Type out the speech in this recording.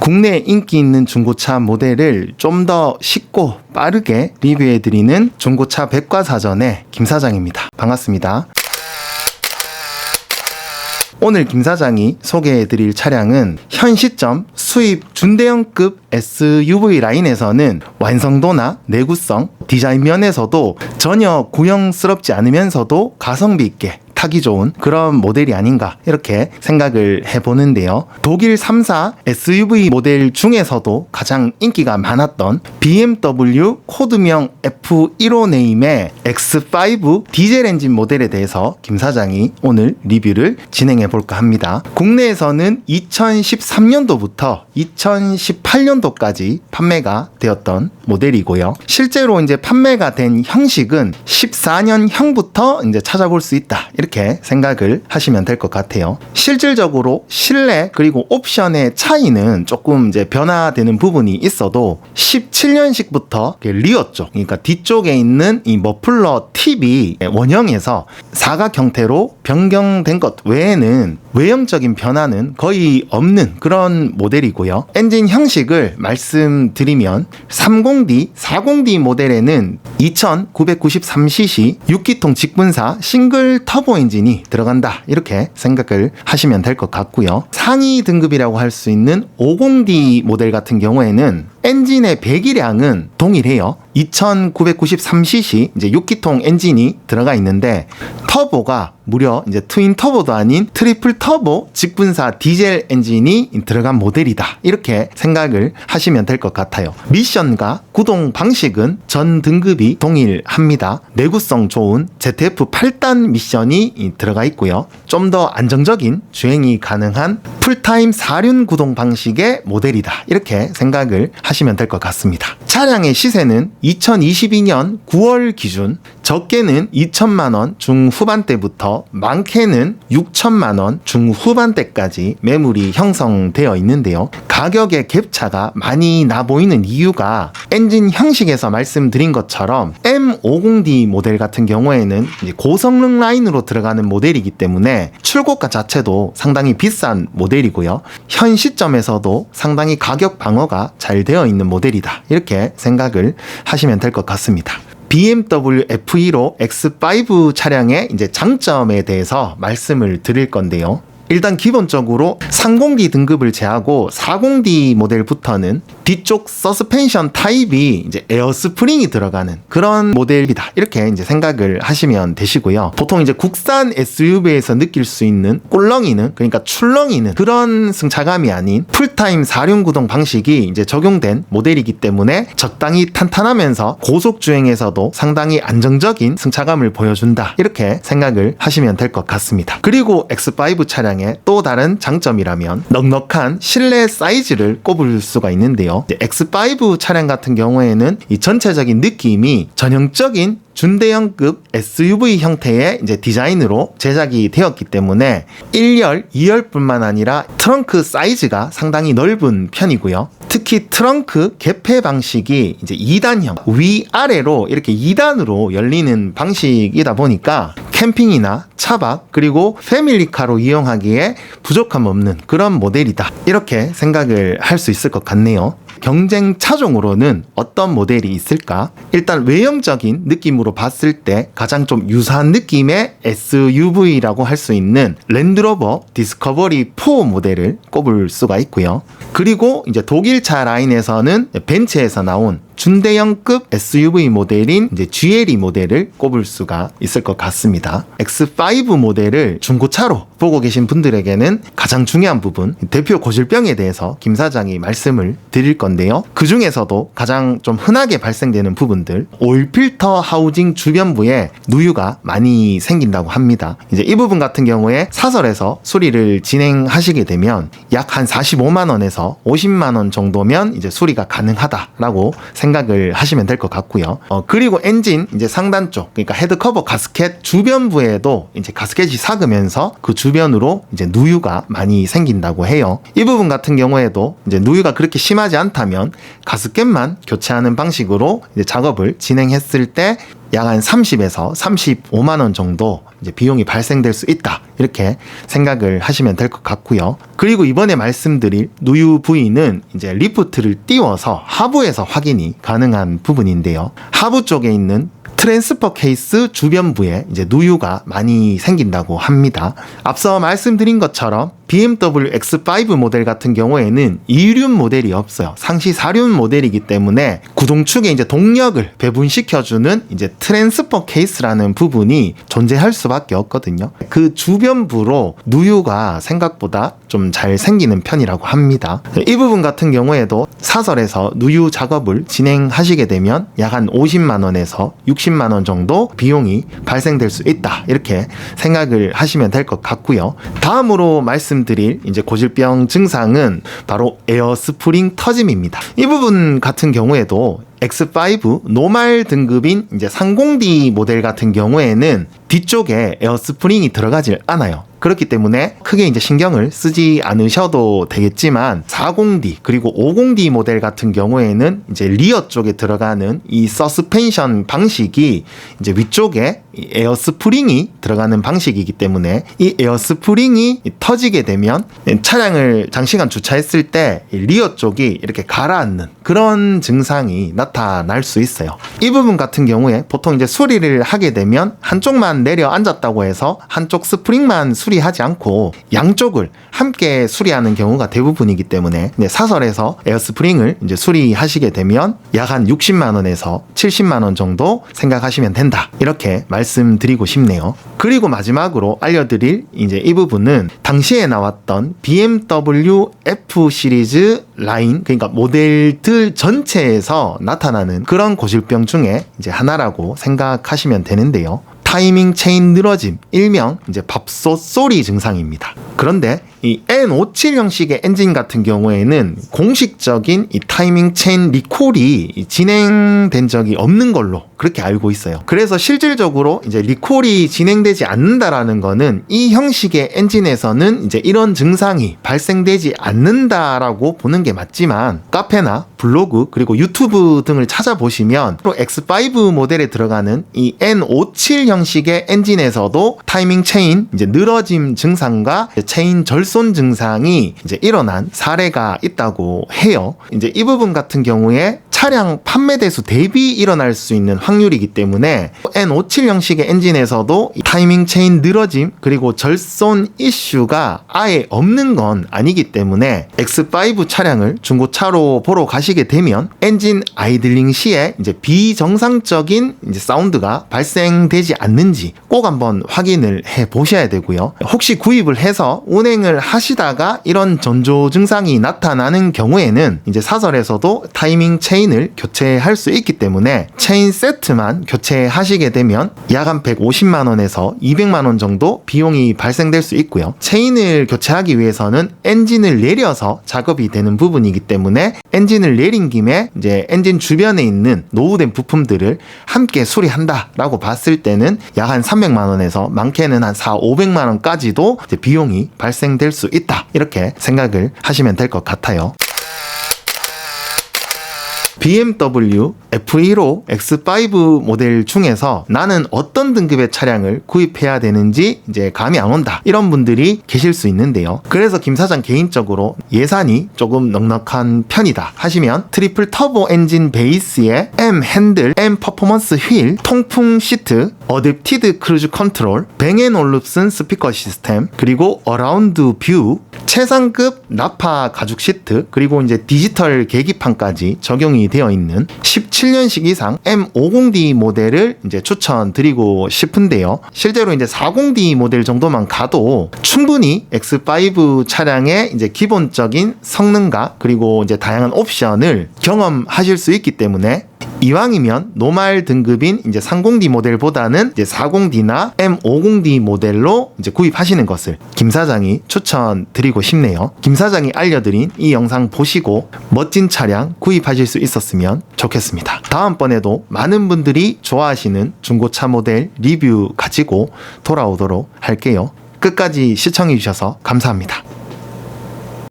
국내 인기 있는 중고차 모델을 좀 더 쉽고 빠르게 리뷰해드리는 중고차 백과사전의 김 사장입니다. 반갑습니다. 오늘 김 사장이 소개해드릴 차량은 현 시점 수입 준대형급 SUV 라인에서는 완성도나 내구성, 디자인 면에서도 전혀 구형스럽지 않으면서도 가성비 있게 타기 좋은 그런 모델이 아닌가 이렇게 생각을 해보는데요. 독일 3사 SUV 모델 중에서도 가장 인기가 많았던 BMW 코드명 F15 네임의 X5 디젤 엔진 모델에 대해서 김 사장이 오늘 리뷰를 진행해 볼까 합니다. 국내에서는 2013년도부터 2018년도까지 판매가 되었던 모델이고요. 실제로 이제 판매가 된 형식은 14년형부터 이제 찾아볼 수 있다. 이렇게 생각을 하시면 될 것 같아요. 실질적으로 실내 그리고 옵션의 차이는 조금 이제 변화되는 부분이 있어도 17년식부터 리어 쪽, 그러니까 뒤쪽에 있는 이 머플러 팁이 원형에서 사각 형태로 변경된 것 외에는 외형적인 변화는 거의 없는 그런 모델이고요. 엔진 형식을 말씀드리면 30D, 40D 모델에는 2993cc 6기통 직분사 싱글 터보 엔진이 들어간다. 이렇게 생각을 하시면 될 것 같고요. 상위 등급이라고 할 수 있는 50D 모델 같은 경우에는 엔진의 배기량은 동일해요. 2993cc 이제 6기통 엔진이 들어가 있는데 터보가 무려 이제 트윈 터보도 아닌 트리플 터보 직분사 디젤 엔진이 들어간 모델이다. 이렇게 생각을 하시면 될 것 같아요. 미션과 구동 방식은 전 등급이 동일합니다. 내구성 좋은 ZF 8단 미션이 들어가 있고요. 좀 더 안정적인 주행이 가능한 풀타임 4륜 구동 방식의 모델이다. 이렇게 생각을 하시면 될 것 같습니다. 차량의 시세는 2022년 9월 기준 적게는 2천만 원 중후반대부터 많게는 6천만 원 중후반대까지 매물이 형성되어 있는데요. 가격의 갭차가 많이 나 보이는 이유가 엔진 형식에서 말씀드린 것처럼 M50D 모델 같은 경우에는 고성능 라인으로 들어가는 모델이기 때문에 출고가 자체도 상당히 비싼 모델이고요. 현 시점에서도 상당히 가격 방어가 잘 되어 있는 모델이다. 이렇게 생각을 하시면 될 것 같습니다. BMW F15 X5 차량의 이제 장점에 대해서 말씀을 드릴 건데요. 일단 기본적으로 30D 등급을 제하고 40D 모델부터는 뒤쪽 서스펜션 타입이 이제 에어 스프링이 들어가는 그런 모델이다. 이렇게 이제 생각을 하시면 되시고요. 보통 이제 국산 SUV에서 느낄 수 있는 꼴렁이는 그러니까 출렁이는 그런 승차감이 아닌 풀타임 4륜 구동 방식이 이제 적용된 모델이기 때문에 적당히 탄탄하면서 고속 주행에서도 상당히 안정적인 승차감을 보여준다. 이렇게 생각을 하시면 될 것 같습니다. 그리고 X5 차량 차량의 또 다른 장점이라면 넉넉한 실내 사이즈를 꼽을 수가 있는데요. X5 차량 같은 경우에는 이 전체적인 느낌이 전형적인 준대형급 SUV 형태의 이제 디자인으로 제작이 되었기 때문에 1열, 2열뿐만 아니라 트렁크 사이즈가 상당히 넓은 편이고요. 특히 트렁크 개폐 방식이 이제 2단형 위아래로 이렇게 2단으로 열리는 방식이다 보니까 캠핑이나 차박 그리고 패밀리카로 이용하기에 부족함 없는 그런 모델이다. 이렇게 생각을 할 수 있을 것 같네요 경쟁 차종으로는 어떤 모델이 있을까? 일단 외형적인 느낌으로 봤을 때 가장 좀 유사한 느낌의 SUV라고 할 수 있는 랜드로버 디스커버리 4 모델을 꼽을 수가 있고요. 그리고 이제 독일차 라인에서는 벤츠에서 나온 준대형급 SUV 모델인 이제 GLE 모델을 꼽을 수가 있을 것 같습니다. X5 모델을 중고차로 보고 계신 분들에게는 가장 중요한 부분 대표 고질병에 대해서 김 사장이 말씀을 드릴 건데요. 그 중에서도 가장 좀 흔하게 발생되는 부분들 오일 필터 하우징 주변부에 누유가 많이 생긴다고 합니다. 이제 이 부분 같은 경우에 사설에서 수리를 진행하시게 되면 약 한 45만 원에서 50만 원 정도면 이제 수리가 가능하다라고 생각 생각을 하시면 될 것 같고요. 어, 그리고 엔진 이제 상단 쪽, 그러니까 헤드 커버 가스켓 주변부에도 이제 가스켓이 삭으면서 그 주변으로 이제 누유가 많이 생긴다고 해요. 이 부분 같은 경우에도 이제 누유가 그렇게 심하지 않다 면 가스켓만 교체하는 방식으로 작업을 진행했을 때 약 한 30에서 35만 원 정도 비용이 발생될 수 있다. 이렇게 생각을 하시면 될 것 같고요. 그리고 이번에 말씀드릴 누유 부위는 이제 리프트를 띄워서 하부에서 확인이 가능한 부분인데요. 하부 쪽에 있는 트랜스퍼 케이스 주변부에 이제 누유가 많이 생긴다고 합니다. 앞서 말씀드린 것처럼 BMW X5 모델 같은 경우에는 이륜 모델이 없어요. 상시 4륜 모델이기 때문에 구동축에 이제 동력을 배분시켜주는 이제 트랜스퍼 케이스라는 부분이 존재할 수밖에 없거든요. 그 주변부로 누유가 생각보다 좀 잘 생기는 편이라고 합니다. 이 부분 같은 경우에도 사설에서 누유 작업을 진행하시게 되면 약 한 50만 원에서 60만 원 정도 비용이 발생될 수 있다. 이렇게 생각을 하시면 될 것 같고요. 다음으로 말씀드릴 이제 고질병 증상은 바로 에어 스프링 터짐입니다. 이 부분 같은 경우에도 X5 노말 등급인 이제 30D 모델 같은 경우에는 뒤쪽에 에어 스프링이 들어가질 않아요. 그렇기 때문에 크게 이제 신경을 쓰지 않으셔도 되겠지만 40D 그리고 50D 모델 같은 경우에는 이제 리어 쪽에 들어가는 이 서스펜션 방식이 이제 위쪽에 이 에어 스프링이 들어가는 방식이기 때문에 이 에어 스프링이 터지게 되면 차량을 장시간 주차했을 때이 리어 쪽이 이렇게 가라앉는 그런 증상이 나타 날 수 있어요. 이 부분 같은 경우에 보통 이제 수리를 하게 되면 한쪽만 내려 앉았다고 해서 한쪽 스프링만 수리하지 않고 양쪽을 함께 수리하는 경우가 대부분이기 때문에 네, 사설에서 에어 스프링을 이제 수리하시게 되면 약 한 60만 원에서 70만 원 정도 생각하시면 된다. 이렇게 말씀드리고 싶네요. 그리고 마지막으로 알려드릴 이제 이 부분은 당시에 나왔던 BMW F 시리즈 라인 그러니까 모델들 전체에서 나타나는 그런 고질병 중에 이제 하나라고 생각하시면 되는데요. 타이밍 체인 늘어짐, 일명 이제 밥솥 소리 증상입니다. 그런데 이 N57 형식의 엔진 같은 경우에는 공식적인 이 타이밍 체인 리콜이 진행된 적이 없는 걸로 그렇게 알고 있어요. 그래서 실질적으로 이제 리콜이 진행되지 않는다라는 거는 이 형식의 엔진에서는 이제 이런 증상이 발생되지 않는다라고 보는 게 맞지만 카페나 블로그 그리고 유튜브 등을 찾아보시면 또 X5 모델에 들어가는 이 N57 형식의 엔진에서도 타이밍 체인 이제 늘어짐 증상과 체인 절손 증상이 이제 일어난 사례가 있다고 해요. 이제 이 부분 같은 경우에 차량 판매 대수 대비 일어날 수 있는 확률이기 때문에 N57 형식의 엔진에서도 이 타이밍 체인 늘어짐 그리고 절손 이슈가 아예 없는 건 아니기 때문에 X5 차량을 중고차로 보러 가시게 되면 엔진 아이들링 시에 이제 비정상적인 이제 사운드가 발생되지 않는지 꼭 한번 확인을 해 보셔야 되고요. 혹시 구입을 해서 운행을 하시다가 이런 전조 증상이 나타나는 경우에는 이제 사설에서도 타이밍 체인을 교체할 수 있기 때문에 체인 세트만 교체하시게 되면 약 한 150만 원에서 200만 원 정도 비용이 발생될 수 있고요. 체인을 교체하기 위해서는 엔진을 내려서 작업이 되는 부분이기 때문에 엔진을 내린 김에 이제 엔진 주변에 있는 노후된 부품들을 함께 수리한다라고 봤을 때는 약 한 300만 원에서 많게는 한 4, 500만 원까지도 비용이 발생될 수 있다. 이렇게 생각을 하시면 될 것 같아요. BMW F1호 X5 모델 중에서 나는 어떤 등급의 차량을 구입해야 되는지 이제 감이 안 온다. 이런 분들이 계실 수 있는데요. 그래서 김 사장 개인적으로 예산이 조금 넉넉한 편이다 하시면 트리플 터보 엔진 베이스에 M 핸들, M 퍼포먼스 휠, 통풍 시트, 어댑티드 크루즈 컨트롤, 뱅앤 올룹슨 스피커 시스템, 그리고 어라운드 뷰, 최상급 나파 가죽 시트, 그리고 이제 디지털 계기판까지 적용이 되어 있는 17년식 이상 M50D 모델을 이제 추천드리고 싶은데요. 실제로 이제 40D 모델 정도만 가도 충분히 X5 차량의 이제 기본적인 성능과 그리고 이제 다양한 옵션을 경험하실 수 있기 때문에 이왕이면 노말 등급인 이제 30D 모델보다는 이제 40D나 M50D 모델로 이제 구입하시는 것을 김 사장이 추천드리고 싶네요. 김 사장이 알려드린 이 영상 보시고 멋진 차량 구입하실 수 있었으면 좋겠습니다. 다음번에도 많은 분들이 좋아하시는 중고차 모델 리뷰 가지고 돌아오도록 할게요. 끝까지 시청해주셔서 감사합니다.